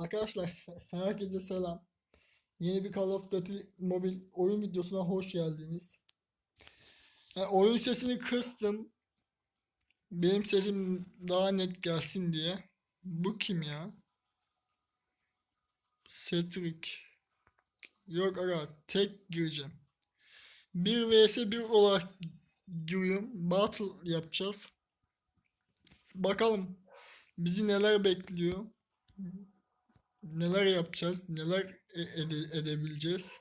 Arkadaşlar herkese selam. Yeni bir Call of Duty mobil oyun videosuna hoş geldiniz. Yani oyun sesini kıstım. Benim sesim daha net gelsin diye. Bu kim ya? Cedric. Yok aga tek gireceğim. 1 vs 1 olarak giriyorum. Battle yapacağız. Bakalım bizi neler bekliyor. Neler yapacağız, neler e- ede- edebileceğiz.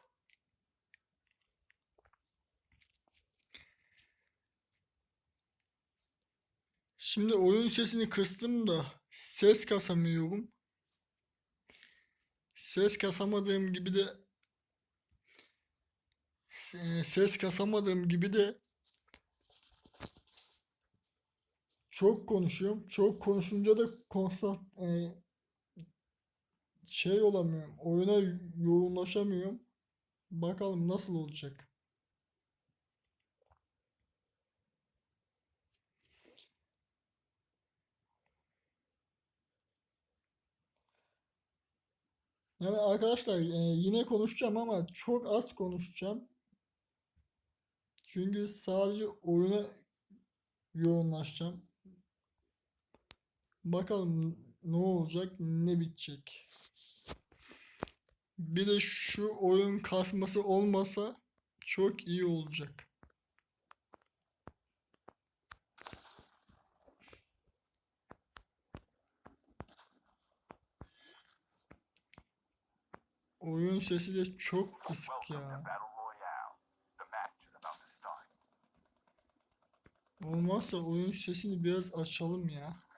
Şimdi oyun sesini kıstım da ses kasamıyorum. Ses kasamadığım gibi de se- ses kasamadığım gibi de çok konuşuyorum. Çok konuşunca da konsant e, şey olamıyorum. Oyuna yoğunlaşamıyorum. Bakalım nasıl olacak. Yani arkadaşlar e, yine konuşacağım ama çok az konuşacağım. Çünkü sadece oyuna yoğunlaşacağım. Bakalım ne olacak, ne bitecek. Bir de şu oyun kasması olmasa çok iyi olacak. Oyun sesi de çok kısık ya. Olmazsa oyun sesini biraz açalım ya.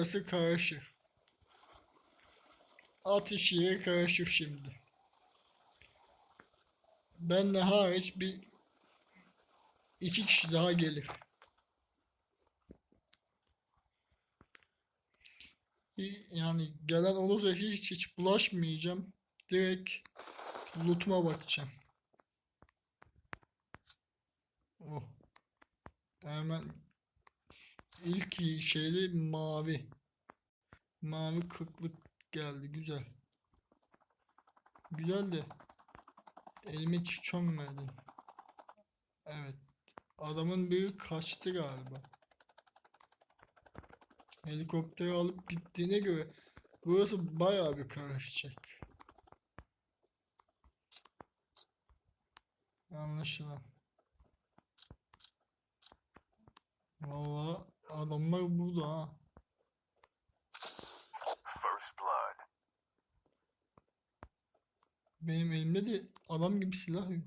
Burası karışık. Atış yeri karışık şimdi. Ben de hariç bir iki kişi daha gelir. Yani gelen olursa hiç hiç bulaşmayacağım. Direkt loot'uma bakacağım. Oh. Hemen ilk şeyde mavi. Mavi kırklık geldi güzel. Güzel de elime çiçon verdi. Evet. Adamın biri kaçtı galiba. Helikopteri alıp gittiğine göre burası bayağı bir karışacak. Anlaşılan. Vallahi adamlar burada ha. Benim elimde de adam gibi silah yok.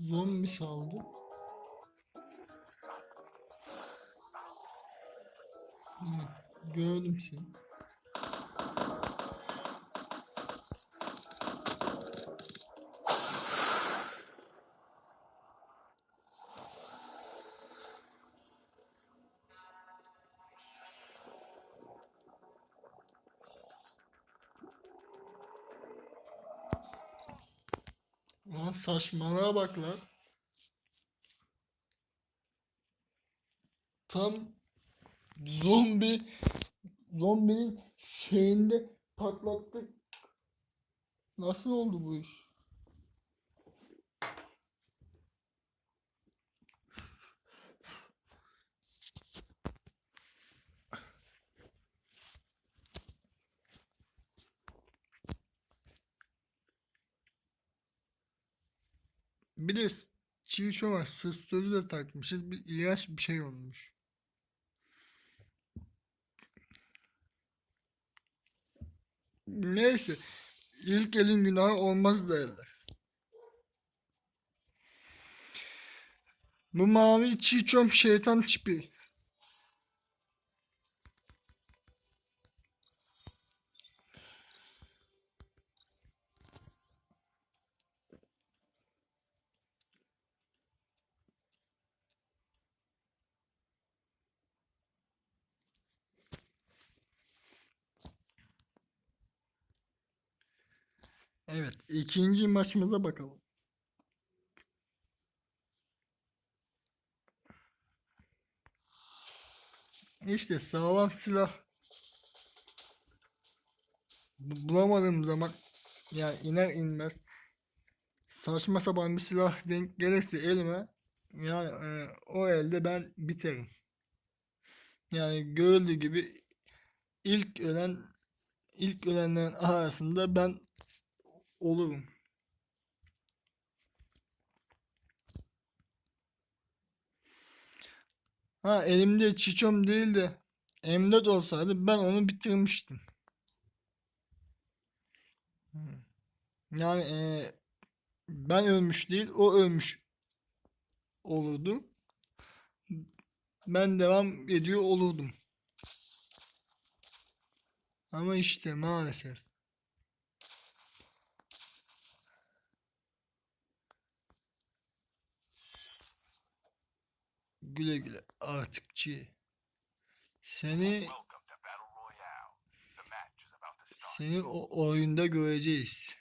Zombi saldı. Gördüm seni. Lan saçmalığa bak lan. Tam zombi zombinin şeyinde patlattık. Nasıl oldu bu iş? Bir de çivi çomak söz sözü de takmışız. Bir ilaç bir şey olmuş. Neyse. İlk elin günahı olmaz derler. Bu mavi çiğçom şeytan çipi. Evet, ikinci maçımıza bakalım. İşte sağlam silah bu- bulamadığım zaman yani iner inmez saçma sapan bir silah denk gelirse elime yani e, o elde ben biterim. Yani görüldüğü gibi ilk ölen ilk ölenlerin arasında ben olurum. Ha elimde çiçom değil de M4 olsaydı ben onu bitirmiştim. Hmm. Yani eee, ben ölmüş değil o ölmüş olurdu. Ben devam ediyor olurdum. Ama işte maalesef. Güle güle artıkçı. Seni seni o oyunda göreceğiz.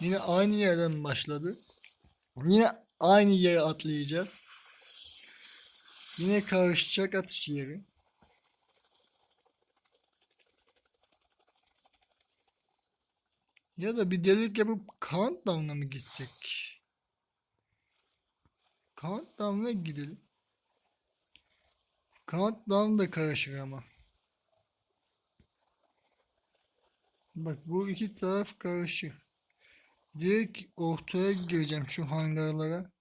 Yine aynı yerden başladı. Yine aynı yere atlayacağız. Yine karışacak atış yeri. Ya da bir delik yapıp Countdown'a mı gitsek? Countdown'a gidelim. Countdown da karışır ama. Bak bu iki taraf karışır. Direkt ortaya gireceğim şu hangarlara.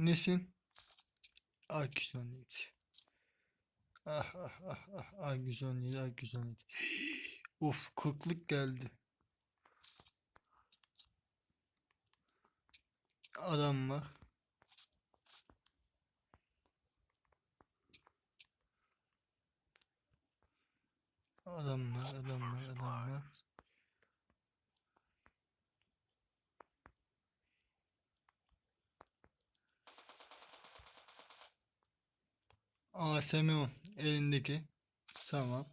Nesin? Ay güzeliydi. Ah ah ah ah ay güzeliydi ay güzeliydi. Of kırklık geldi. Adam var. Adamlar, adamlar, adamlar. ASM-10 elindeki. Tamam.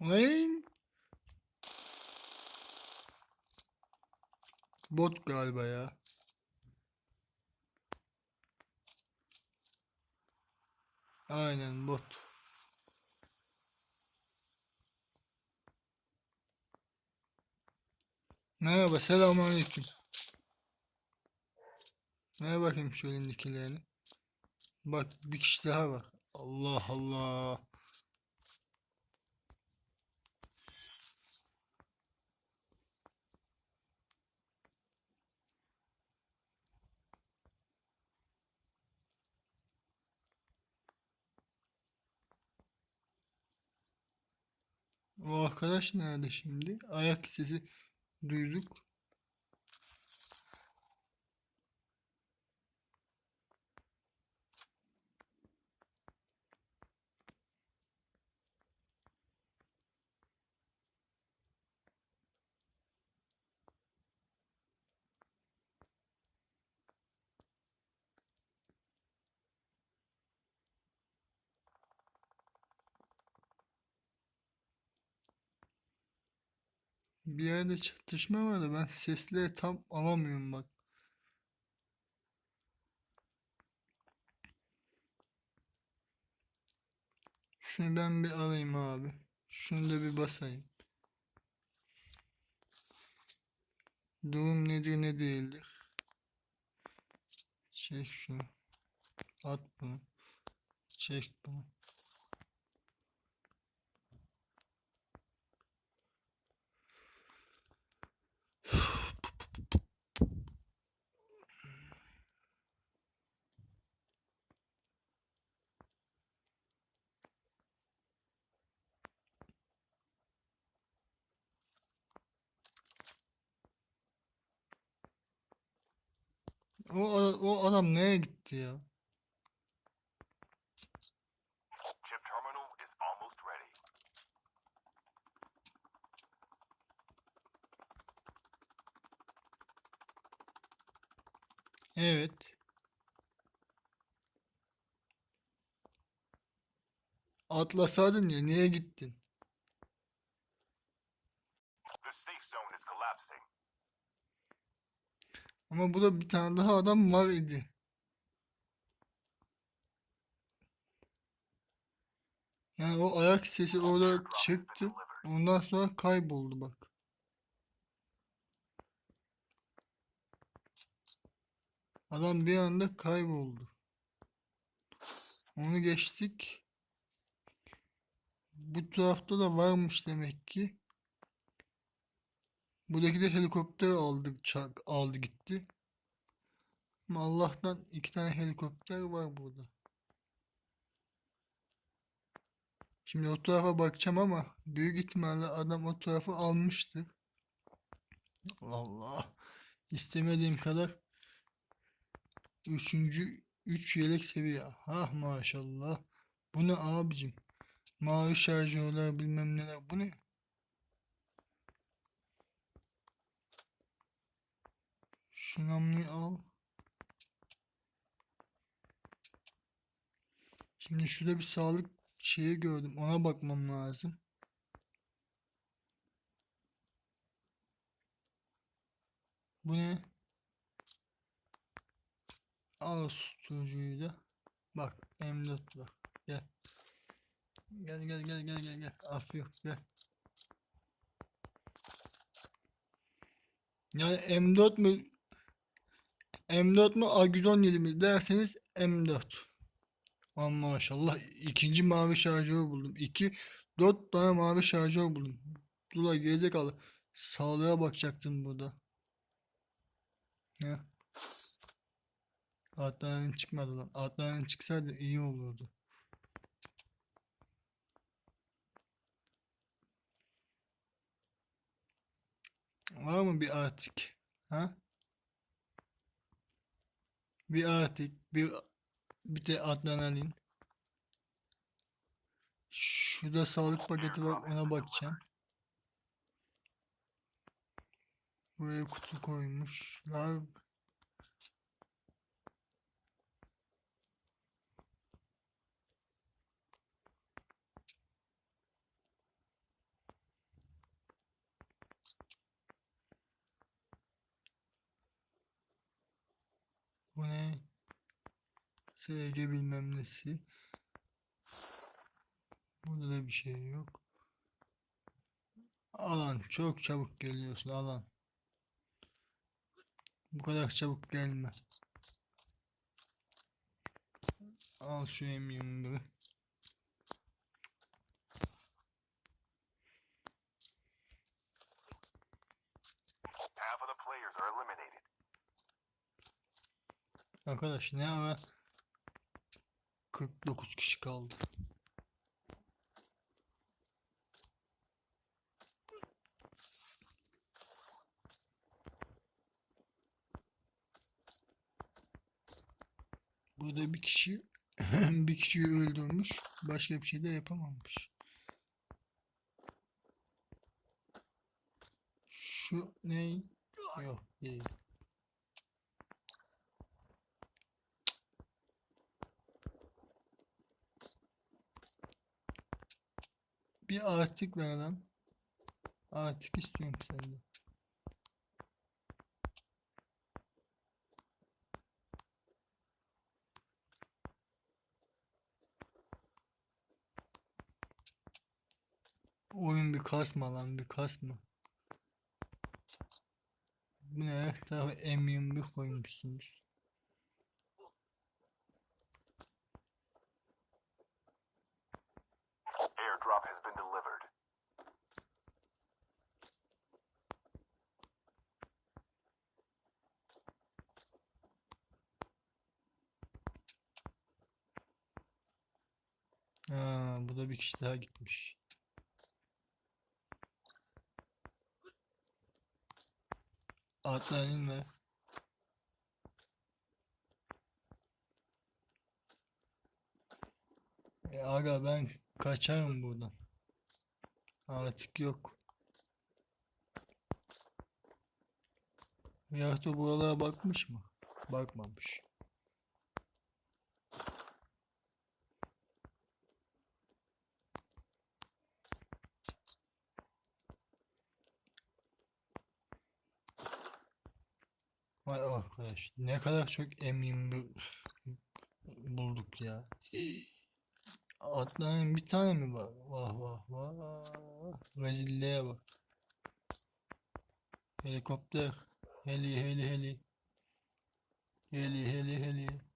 Lan! Bot galiba ya. Aynen bot. Merhaba, selamünaleyküm. Ver bakayım şu elindekilerini. Bak bir kişi daha var. Allah Allah. O arkadaş nerede şimdi? Ayak sesi duyduk. Bir yerde çatışma var da ben sesleri tam alamıyorum bak. Şunu ben bir alayım abi. Şunu da bir basayım. Durum nedir ne değildir. Çek şunu. At bunu. Çek bunu. O, a- o adam nereye gitti ya? Evet. Atlasaydın ya niye gittin? Ama burada bir tane daha adam var idi. Yani o ayak sesi orada çıktı. Ondan sonra kayboldu bak. Adam bir anda kayboldu. Onu geçtik. Bu tarafta da varmış demek ki. Buradaki de helikopter aldık, çak, aldı gitti. Ama Allah'tan iki tane helikopter var burada. Şimdi o tarafa bakacağım ama büyük ihtimalle adam o tarafı almıştır. Allah. İstemediğim kadar üçüncü üç yelek seviye. Ha maşallah. Bu ne abicim? Mavi şarjörler bilmem neler. Bu ne? Şu namluyu al. Şimdi şurada bir sağlık şeyi gördüm. Ona bakmam lazım. Bu ne? Da. Bak M4 var. Gel. Gel gel gel gel gel gel. Af yok gel. Yani M4 mü M4 mü Agudon 7 mi derseniz M4. Aman maşallah ikinci mavi şarjör buldum. İki, dört tane mavi şarjör buldum. Dula gerizekalı. Sağlığa bakacaktın burada. Ya. Adnan çıkmadı lan. Adnan çıksaydı iyi olurdu. Var mı bir artık? Ha? Bir artık, bir bir de adrenalin. Şurada sağlık paketi var ona bakacağım. Buraya kutu koymuşlar. Bu ne? SG bilmem nesi. Burada da bir şey yok. Alan çok çabuk geliyorsun alan. Bu kadar çabuk gelme. Al şu M21'i. Half of the players are eliminated. Arkadaş ne ara 49 kişi kaldı. Burada bir kişi bir kişiyi öldürmüş. Başka bir şey de yapamamış. Şu ne? Yok değil. Bir artık ver lan. Artık istiyorum senden. Oyun bir kasma lan bir kasma. Bu ne her tarafa M21 koymuşsunuz. Aa, bu da bir kişi daha gitmiş. Atlayın ve E aga ben kaçarım buradan. Artık yok. Yahto buralara bakmış mı? Bakmamış. Vay arkadaş ne kadar çok M21 bulduk ya. Atların bir tane mi var? Vah vah vah. Rezilliğe bak. Helikopter. Heli heli heli. Heli heli heli.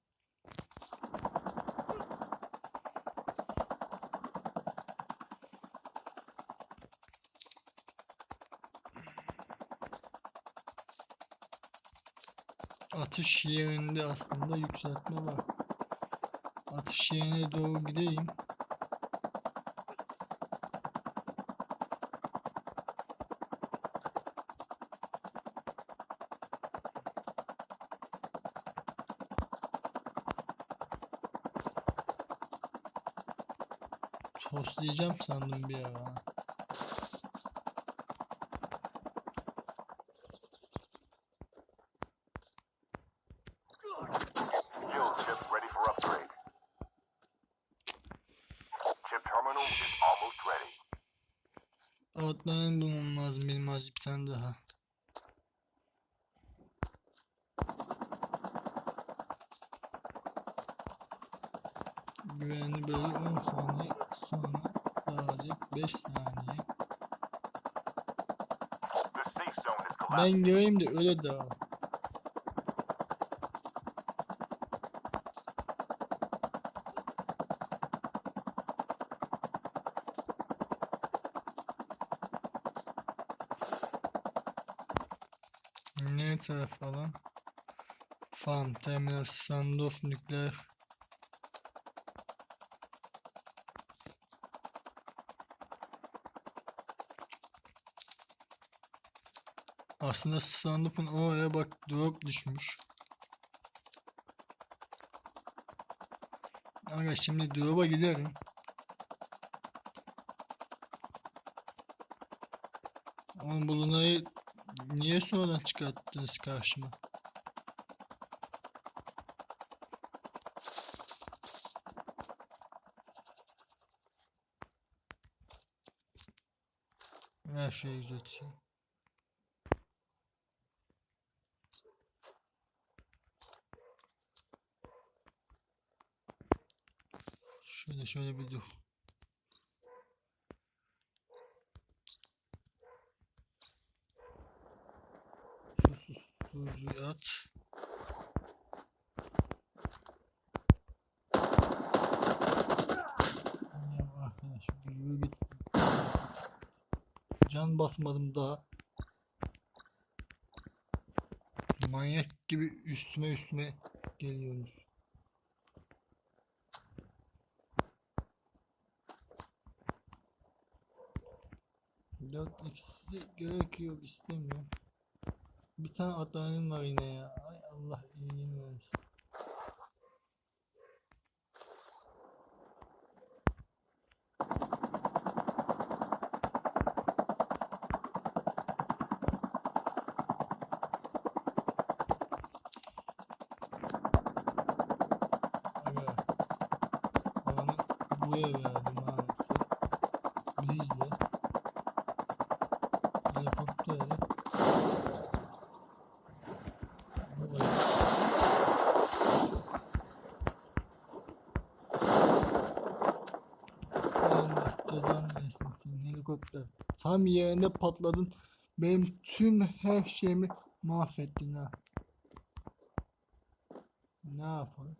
Atış yerinde aslında yükseltme var. Atış yerine doğru gideyim. Toslayacağım sandım bir ara. Ben göreyim de öyle dağıl. Ne taraf falan? Farm, terminal, standoff, nükleer. Aslında standoff'un oraya bak drop düşmüş. Aga şimdi drop'a giderim. Oğlum bu Luna'yı niye sonradan çıkarttınız karşıma? Her şeyi düzelteyim. Şöyle bir dur. At. Ya arkadaş yürü git. Can basmadım daha. Manyak gibi üstüme üstüme geliyorsunuz. Dört ikisi gerek yok istemiyorum. Bir tane adrenalin var yine ya. Ay Allah iyiliğini versin. Aga. Alanı buraya verdim helikopter. Tam yerinde patladın. Benim tüm her şeyimi mahvettin ha. Ne yapalım?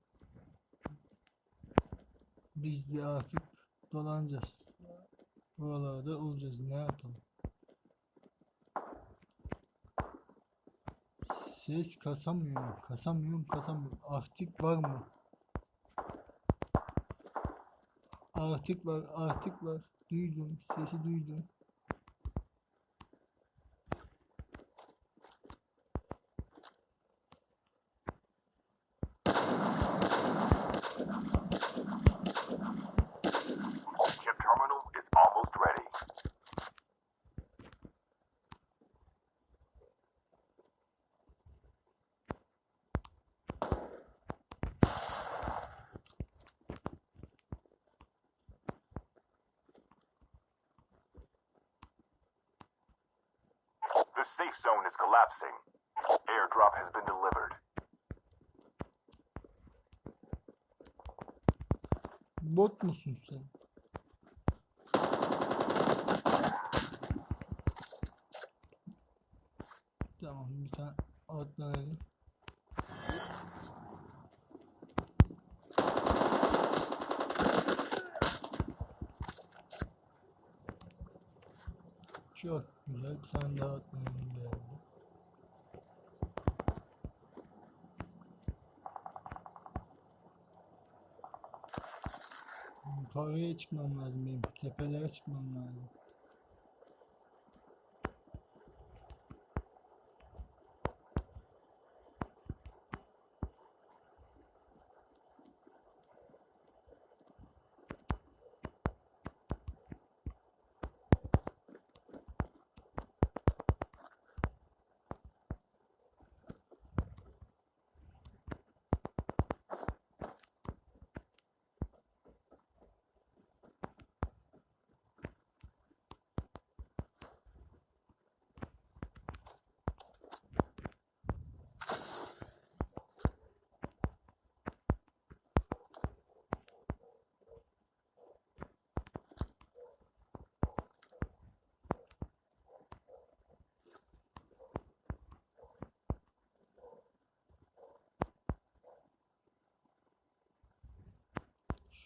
Biz de artık dolanacağız. Buralarda olacağız. Ne yapalım? Ses kasamıyorum. Kasamıyorum, kasamıyorum. Artık var mı? Artık var, artık var. Duydum, sesi duydum. The safe zone is collapsing. Airdrop has been delivered. Bot musun sen? Tamam bir tane atlayalım. Çok güzel. Daha atlayalım geldi. Yukarıya çıkmam lazım benim. Tepelere çıkmam lazım.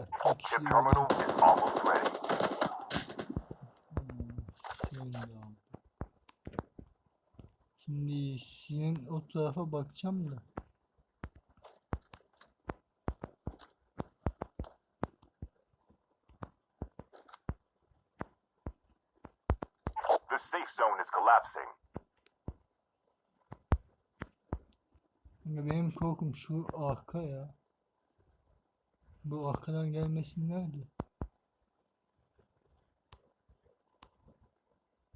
de aldım. Şimdi senin o tarafa bakacağım da. The safe zone is collapsing. Ama benim korkum şu arka ya. Bu arkadan gelmesinler de.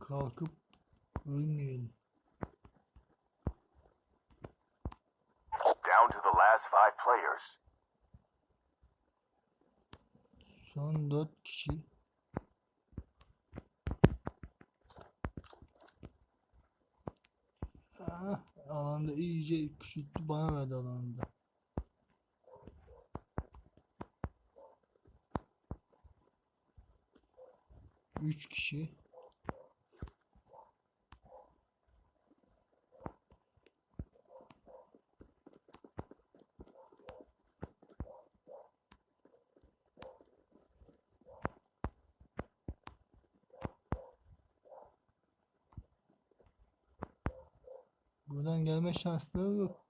Kalkıp ölmeyelim. Down to the last five players. Son dört kişi. Ah, alanda iyice küçülttü bana verdi alanda. Üç kişi. Buradan gelme şansları yok.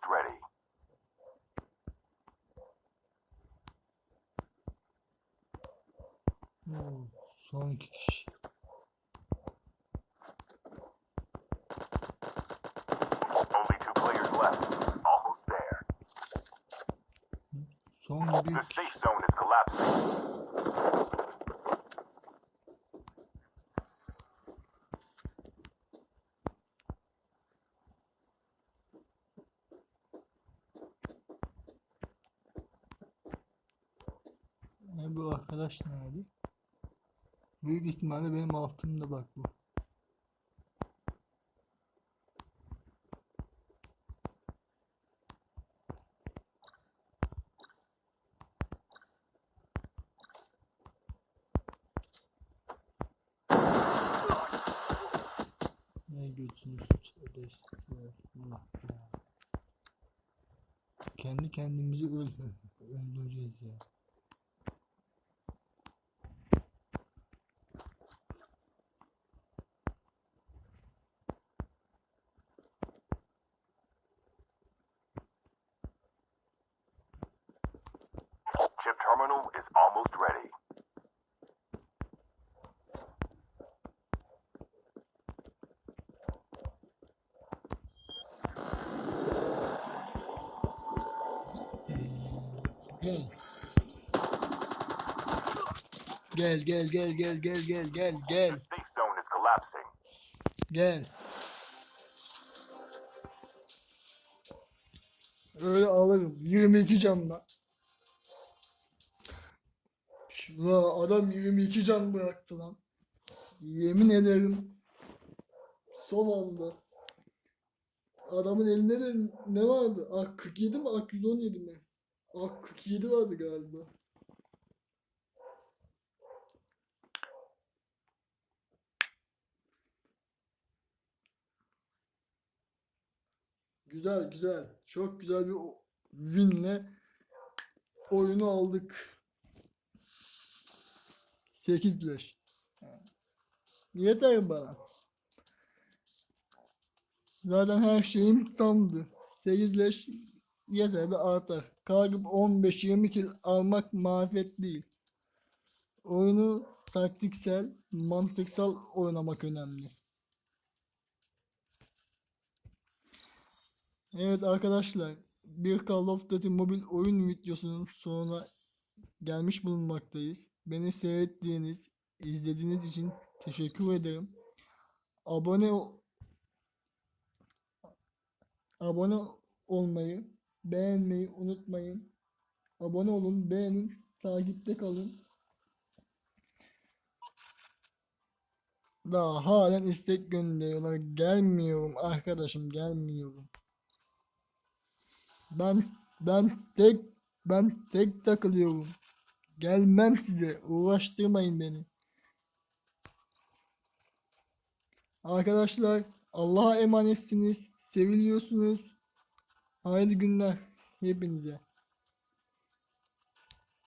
Almost ready. Oo, son iki kişi. Only two players left. Almost there. Son bir The safe zone is collapsing. Büyük ihtimalle benim altımda bak bu. Ne. Allah ya. Kendi kendimizi öl öldüreceğiz ya. Gel gel gel gel gel gel gel gel gel. Öyle alırım. 22 canla. Şuna adam 22 can bıraktı lan. Yemin ederim. Son anda. Adamın elinde de ne vardı? Ak 47 mi? Ak 117 mi? Ak 47 vardı galiba. Güzel güzel. Çok güzel bir winle oyunu aldık. 8 leş. Yeter bana. Zaten her şeyim tamdı. 8 leş yeter de artar. Kalkıp 15-20 kill almak marifet değil. Oyunu taktiksel, mantıksal oynamak önemli. Evet arkadaşlar, bir Call of Duty mobil oyun videosunun sonuna gelmiş bulunmaktayız. Beni seyrettiğiniz, izlediğiniz için teşekkür ederim. Abone abone olmayı, beğenmeyi unutmayın. Abone olun, beğenin, takipte kalın. Daha halen istek gönderiyorlar. Gelmiyorum arkadaşım, gelmiyorum. Ben ben tek ben tek takılıyorum. Gelmem size. Uğraştırmayın beni. Arkadaşlar Allah'a emanetsiniz. Seviliyorsunuz. Hayırlı günler hepinize.